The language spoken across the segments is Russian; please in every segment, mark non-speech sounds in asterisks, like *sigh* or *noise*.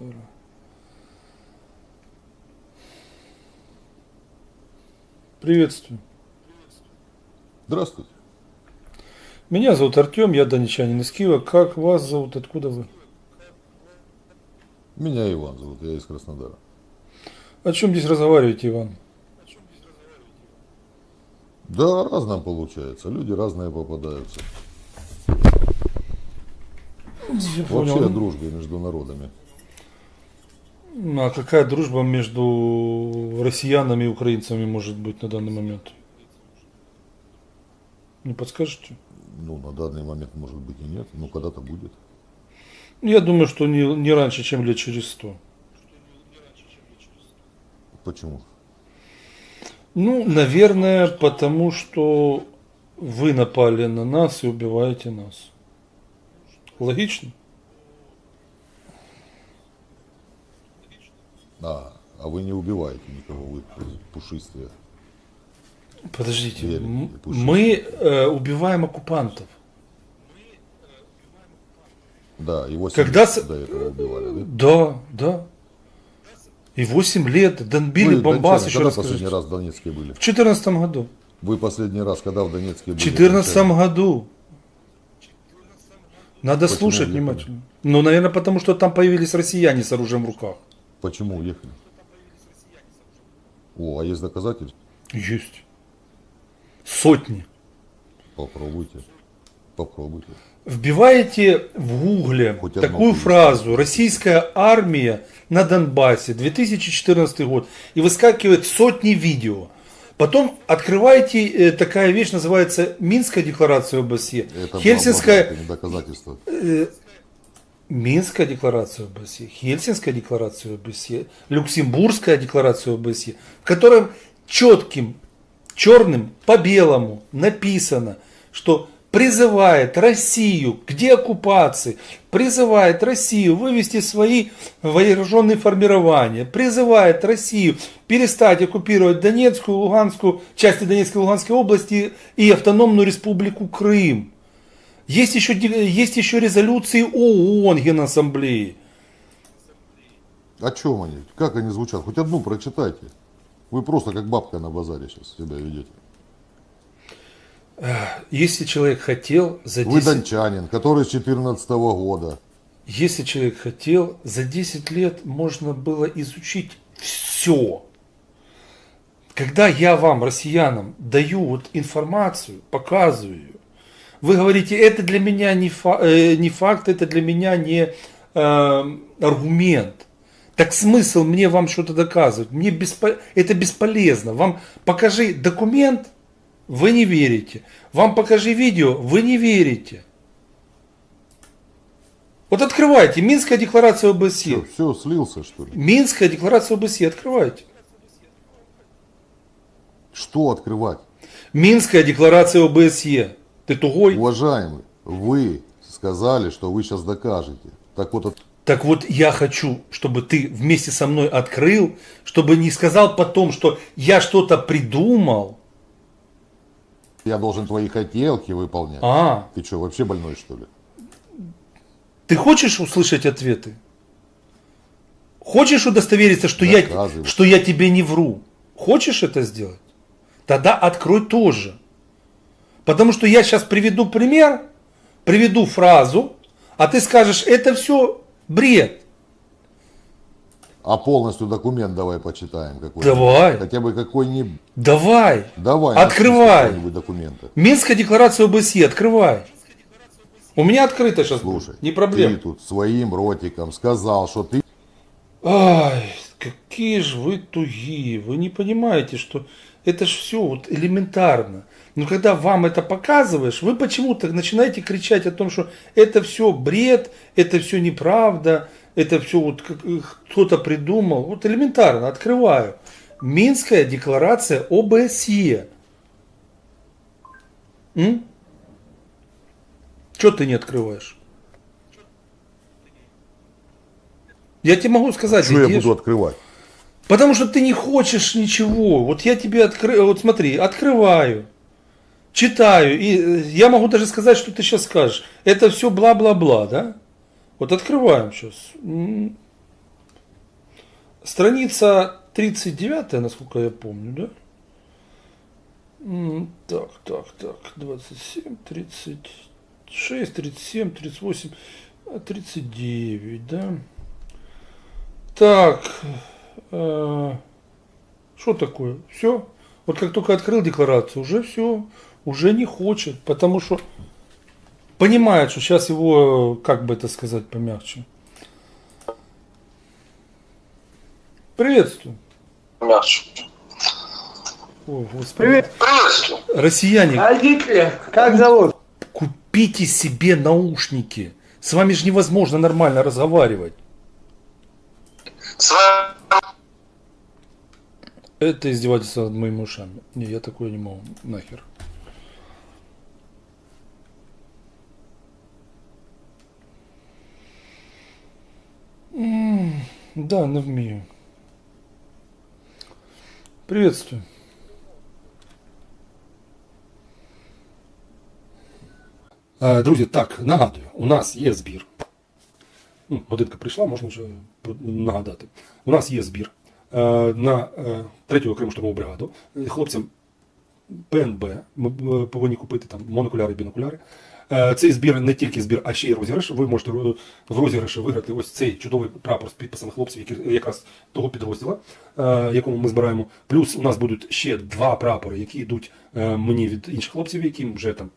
Краснодар. Приветствую. Здравствуйте. Меня зовут Артем, я донечанин из Киева. Как вас зовут? Откуда вы? Меня Иван зовут, я из Краснодара. О чем здесь разговариваете, Иван? Да, разное получается. Люди разные попадаются. Я Вообще понял. о дружбе между народами. Ну, А какая дружба между россиянами и украинцами может быть на данный момент? Не подскажете? Ну, на данный момент, может быть, и нет. Но когда-то будет. Я думаю, что не, не раньше, чем лет через сто. Почему? Ну, наверное, потому что вы напали на нас и убиваете нас. Логично? А, а вы не убиваете никого, вы пушистые. Подождите, Верите, пусть. мы э, убиваем оккупантов. Да, и 8 Когда лет до этого убивали, да? Да, да. И 8 лет донбили Вы, Бомбас, еще когда раз последний скажите. раз в Донецке были? В 2014 году. Вы последний раз, когда в Донецке В были? 2014 дончане? году. Надо Почему слушать внимательно. Ну, наверное, потому что там появились россияне с оружием в руках. Почему уехали? О, а есть доказательства? Есть. Сотни. Попробуйте. Попробуйте. Вбиваете в гугле Хоть такую фразу «Российская армия на Донбассе, 2014 год» и выскакивает сотни видео. Потом открываете, э, такая вещь называется Минская декларация ОБСЕ, Это Хельсинская, доказательство. Минская декларация ОБСЕ, Хельсинская декларация ОБСЕ, Люксембургская декларация ОБСЕ, в котором четким, черным по белому написано, что призывает Россию к деоккупации, призывает Россию вывести свои вооруженные формирования, призывает Россию перестать оккупировать Донецкую, Луганскую, части Донецкой и Луганской области и автономную республику Крым. Есть еще, есть еще резолюции ООН Генассамблеи. О чем они? Как они звучат? Хоть одну прочитайте. Вы просто как бабка на базаре сейчас себя ведете. Если человек хотел за Вы 10, дончанин, который с 14 года. если человек хотел, за 10 лет можно было изучить все. Когда я вам, россиянам, даю вот информацию, показываю ее, вы говорите, это для меня не, фа- э, не факт, это для меня не э, аргумент. Так смысл мне вам что-то доказывать? Мне беспо- это бесполезно. Вам покажи документ, вы не верите. Вам покажи видео, вы не верите. Вот открывайте, Минская декларация ОБСЕ. Все, все, слился что ли? Минская декларация ОБСЕ, открывайте. Что открывать? Минская декларация ОБСЕ. Ты тугой? Уважаемый, вы сказали, что вы сейчас докажете. Так вот, от- Так вот, я хочу, чтобы ты вместе со мной открыл, чтобы не сказал потом, что я что-то придумал. я должен твои хотелки выполнять. А, Ты что, вообще больной что ли? ты хочешь услышать ответы? Хочешь удостовериться, что я, что я тебе не вру? Хочешь это сделать? Тогда открой тоже. Потому что я сейчас приведу пример, приведу фразу, а ты скажешь, это все бред. А полностью документ давай почитаем какой Давай. Хотя бы какой-нибудь. Давай. Давай. Открывай. документа. Минская декларация ОБСЕ, открывай. У меня открыто сейчас. Слушай, не проблема. ты тут своим ротиком сказал, что ты Ай, какие же вы тугие. Вы не понимаете, что это ж все вот элементарно. Но когда вам это показываешь, вы почему-то начинаете кричать о том, что это все бред, это все неправда, это все вот э, кто-то придумал. Вот элементарно, открываю. Минская декларация ОБСЕ. М? Что ты не открываешь? Я тебе могу сказать, что я ж- буду открывать? Потому что ты не хочешь ничего. Вот я тебе открою, вот смотри, открываю, читаю, и э, я могу даже сказать, что ты сейчас скажешь. Это все бла-бла-бла, да? Вот открываем сейчас. Страница 39, насколько я помню, да? Так, так, так, 27, 36, 37, 38, а, 39, да? Так, э, что такое? Все. Вот как только открыл декларацию, уже все, уже не хочет, потому что понимает, что сейчас его, как бы это сказать помягче. Приветствую. Мягче. О, Господи. Привет. Приветствую. Россияне, А Гитлер, как зовут? купите себе наушники. С вами же невозможно нормально разговаривать. С вами Это издевательство над моими ушами. Не, я такое не могу. Нахер. Да, не вмію. Приветствую. Друзі, так, нагадую, у нас є збір. Ну, годинка прийшла, можна вже нагадати. У нас є збір е, на е, третю окрему штурмову бригаду. Хлопцям ПНБ ми е, повинні купити там монокуляри бінокуляри. Е, Цей збір не тільки збір, а ще й розіграш. Ви можете в розіграші виграти ось цей чудовий прапор з підписами хлопців, які якраз того підрозділу, е, якому ми збираємо. Плюс у нас будуть ще два прапори, які йдуть е, мені від інших хлопців, яким вже там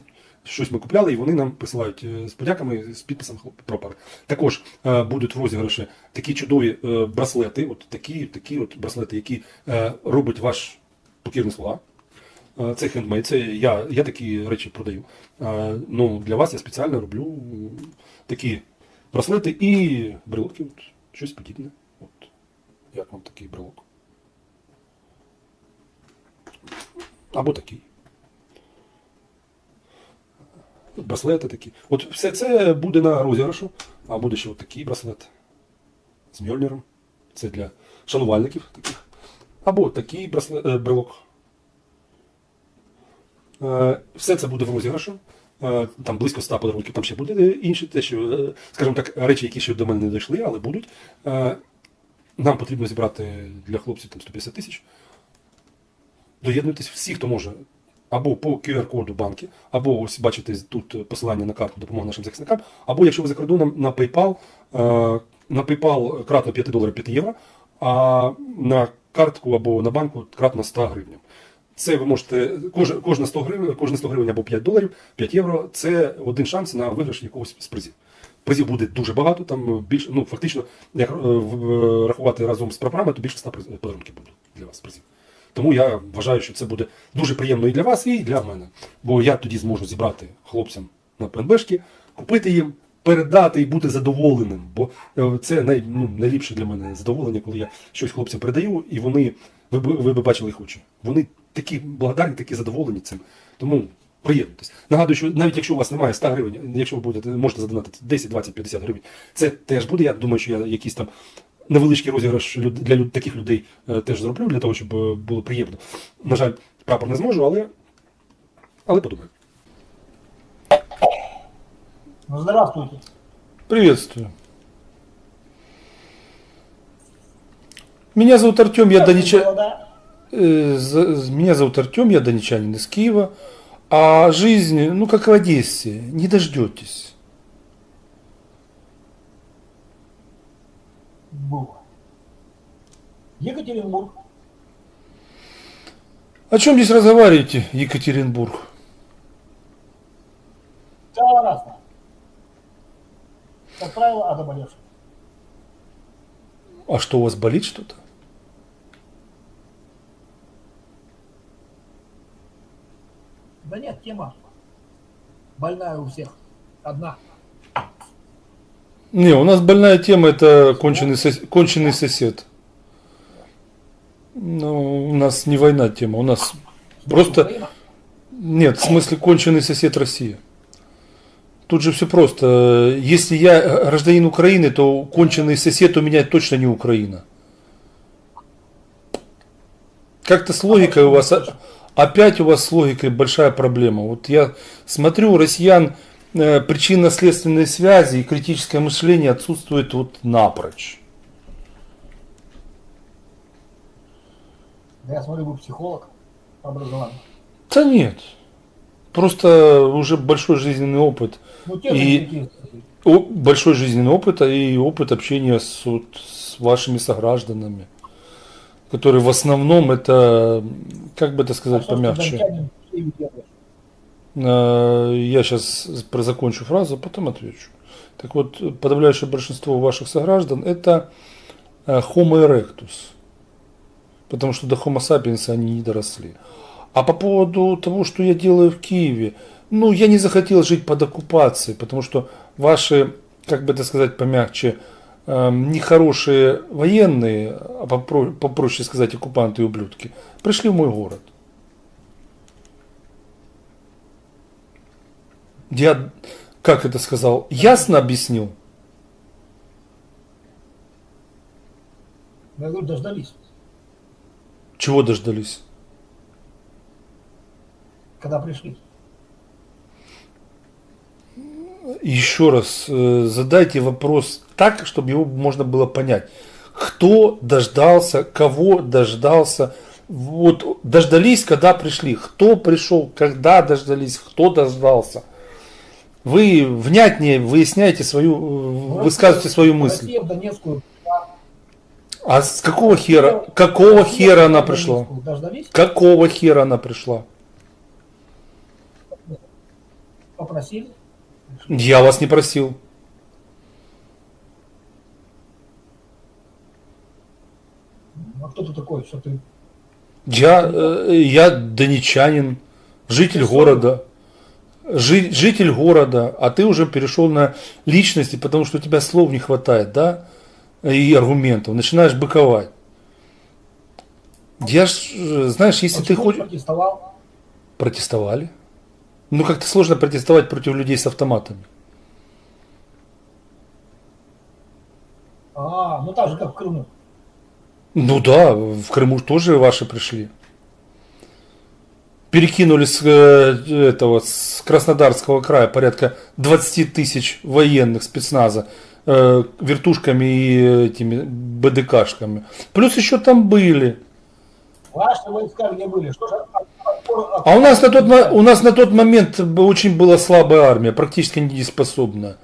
щось ми купляли, і вони нам присилають з подяками з підписом хлоп- Також е, будуть в розіграші такі чудові е, браслети, от такі, такі от браслети, які е, робить ваш покірний слуга. Це хендмейд, це я, я такі речі продаю. Ну, для вас я спеціально роблю такі браслети і брелоки, от, щось подібне. От, як вам такий брелок? Або такий. Браслети такі. От все це буде на розіграшу, а буде ще от такий браслет з Мьольнером. Це для шанувальників таких. Або такий е, брелок. Е, Все це буде в розіграшу. Е, Там близько 100 подарунків, там ще буде інші, те, що, е, скажімо так, речі, які ще до мене не дійшли, але будуть. Нам потрібно зібрати для хлопців там 150 тисяч. Доєднуйтесь всі, хто може. Або по QR-коду банки, або ось бачите тут посилання на картку допомоги нашим захисникам, або якщо ви за кордоном на PayPal, на PayPal кратно 5 доларів 5 євро, а на картку або на банку кратно 100 гривень. Це ви можете кожна, кожна 100 гривень, кожна 100 гривень або 5 доларів, 5 євро це один шанс на виграш якогось з призів. Призів буде дуже багато, там більше, ну фактично, як е, рахувати разом з прапорами, то більше 100 приз- подарунків буде для вас призів. Тому я вважаю, що це буде дуже приємно і для вас, і для мене. Бо я тоді зможу зібрати хлопцям на ПНБшки, купити їм, передати і бути задоволеним. Бо е, це най, ну, найліпше для мене задоволення, коли я щось хлопцям передаю, і вони, ви ви б бачили їх очі. Вони такі благодарні, такі задоволені цим. Тому приєднуйтесь. Нагадую, що навіть якщо у вас немає 100 гривень, якщо ви будете, можете задонатити 10, 20, 50 гривень, це теж буде. Я думаю, що я якийсь там невеличкий розіграш для таких людей е, теж зроблю, для того, щоб е, було приємно. На жаль, прапор не зможу, але, але подумаю. Ну, здравствуйте. Приветствую. Меня зовут Артем, я донечанин. Э, Меня зовут Артем, я донечанин из Киева. А жизнь, ну как в Одессе, не дождетесь. Бух. Екатеринбург. О чем здесь разговариваете, Екатеринбург? Все разно. Как правило, о заболевших. А что, у вас болит что-то? Да нет, тема больная у всех. Одна. Не, у нас больная тема это конченый, сос- конченый сосед. Ну, у нас не война тема, у нас просто... Нет, в смысле конченый сосед России. Тут же все просто. Если я гражданин Украины, то конченый сосед у меня точно не Украина. Как-то с логикой у вас... Опять у вас с логикой большая проблема. Вот я смотрю, у россиян э, причинно-следственные связи и критическое мышление отсутствует вот напрочь. Да я смотрю, вы психолог по образованию. Да нет. Просто уже большой жизненный опыт. Ну, И- большой жизненный опыт а и опыт общения с, вот, с вашими согражданами, которые в основном это, как бы это А сказать ты, помягче? Э, я сейчас закончу фразу, а потом отвечу. Так вот, подавляющее большинство ваших сограждан это э, Homo erectus, потому что до Homo sapiens они не доросли. А по поводу того, что я делаю в Киеве, ну, я не захотел жить под оккупацией, потому что ваши, как бы это сказать помягче, нехорошие военные, а попро- попроще сказать оккупанты и ублюдки, пришли в мой город. Я, как это сказал, ясно объяснил? Я говорю, дождались. Чего дождались? Когда пришли. Еще раз э, задайте вопрос так, чтобы его можно было понять. Кто дождался, кого дождался? Вот дождались, когда пришли. Кто пришел, когда дождались, кто дождался? Вы внятнее выясняете свою, высказываете свою мысль. А с какого хера, какого хера она пришла? Какого хера она пришла? попросили. Я вас не просил. Ну, а кто ты такой, что ты... Я, э, я донечанин, житель Ты города. Жи- житель города, а ты уже перешел на личности, потому что у тебя слов не хватает, да? И аргументов. Начинаешь быковать. Я ж, э, знаешь, если ты Почему хочешь... протестовал? Протестовали. Ну, как-то сложно протестовать против людей с автоматами. А, ну так же, как в Крыму. Ну да, в Крыму тоже ваши пришли. Перекинули с э, этого с Краснодарского края порядка 20 тысяч военных спецназа э, вертушками и этими БДКшками. Плюс еще там были. Ваши войска где были? Что же... А у нас на тот, у нас на тот момент очень была слабая армия, практически недееспособная.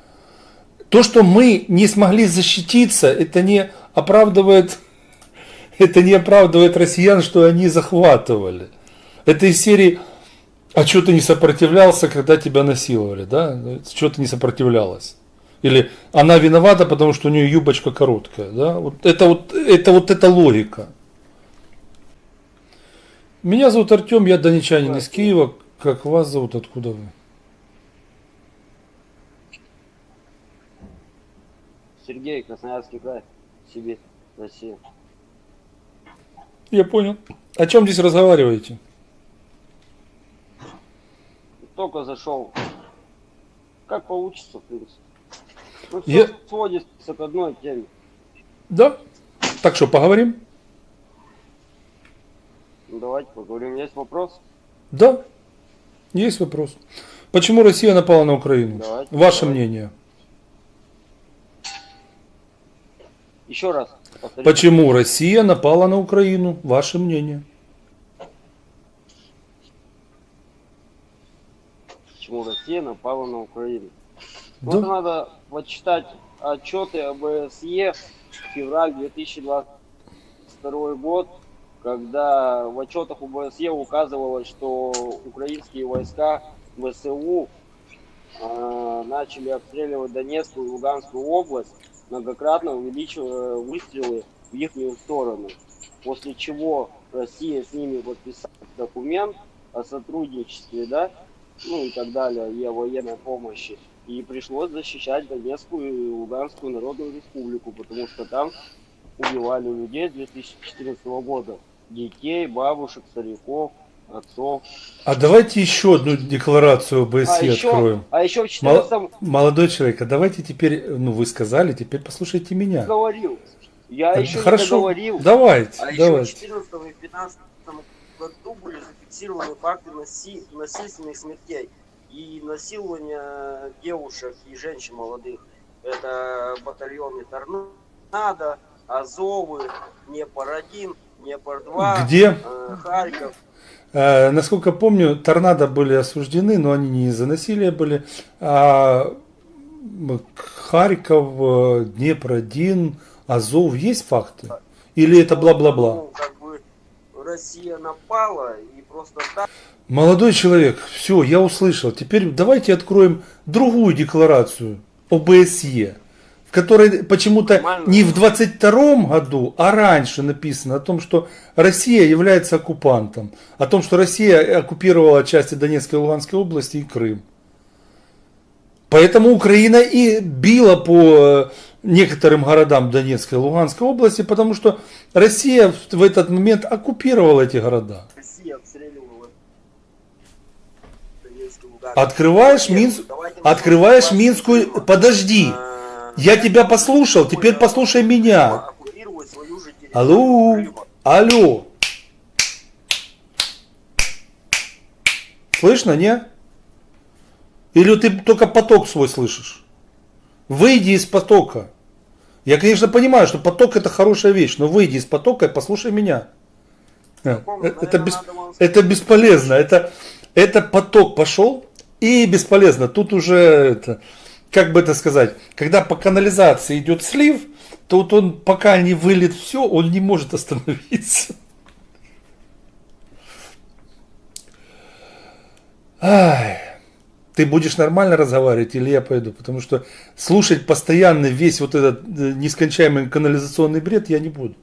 То, что мы не смогли защититься, это не оправдывает, это не оправдывает россиян, что они захватывали. Это из серии, а что ты не сопротивлялся, когда тебя насиловали, да? Что ты не сопротивлялась? Или она виновата, потому что у нее юбочка короткая, да? Вот это вот, это вот эта логика. Меня зовут Артем, я донечанин из Киева. Как вас зовут, откуда вы? Сергей, Красноярский край, Сибирь, Россия. Я понял. О чем здесь разговариваете? Только зашел. Как получится, в принципе. Ну, Я- все сводится к одной теме. Да? Так что, поговорим? Ну, давайте поговорим. Есть вопрос? Да. Есть вопрос. Почему Россия напала на Украину? Давайте, Ваше давайте. мнение. Еще раз. Повторите. Почему Россия напала на Украину? Ваше мнение. Почему Россия напала на Украину? Да. Вот надо почитать отчеты ОБСЕ февраль 2022 год, когда в отчетах ОБСЕ указывалось, что украинские войска ВСУ э, начали обстреливать Донецкую и Луганскую область, многократно увеличивая выстрелы в их сторону. После чего Россия с ними подписала документ о сотрудничестве, да, ну и так далее, и о военной помощи. И пришлось защищать Донецкую и Луганскую Народную Республику, потому что там убивали людей с 2014 года. Детей, бабушек, стариков, отцов. А давайте еще одну декларацию ОБСЕ а, еще, откроем. а еще в Мол- 14 Молодой человек, а давайте теперь, ну вы сказали, теперь послушайте меня. говорил. Я Так, еще Хорошо, не договорил. давайте, А еще в давайте. 2014 и 2015 году были зафиксированы факты наси- насильственных смертей и насилования девушек и женщин молодых. Это батальоны Торнадо, Азовы, Непарадин Днепр-2, Где? э, Харьков. Э, насколько помню, торнадо были осуждены, но они не из-за насилия были. А Харьков, э, Днепр-1, Азов, есть факты? Или это бла-бла-бла? Ну, как бы Россия напала и просто так Молодой человек, все, я услышал. Теперь давайте откроем другую декларацию ОБСЕ, в которой почему-то не в 22 году, а раньше написано о том, что Россия является оккупантом, о том, что Россия оккупировала части Донецкой и Луганской области и Крым. Поэтому Украина и била по э, некоторым городам Донецкой и Луганской области, потому что Россия в этот момент оккупировала эти города. Россия обстреливала. Открываешь Минск, открываешь Минскую, подожди, Э, я тебя послушал, теперь послушай меня. Алло, алло. Слышно, не? Или ты только поток свой слышишь? Выйди из потока. Я, конечно, понимаю, что поток это хорошая вещь, но выйди из потока и послушай меня. Э, Помню, Это, бес- это бесполезно. Это, это поток пошел и бесполезно. Тут уже это, как бы это сказать, когда по канализации идет слив, то вот он пока не вылет все, он не может остановиться. Ай, ты будешь нормально разговаривать или я пойду? Потому что слушать постоянно весь вот этот э, нескончаемый канализационный бред я не буду.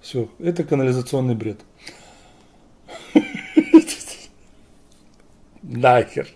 Все, это канализационный бред. *laughs* Нахер.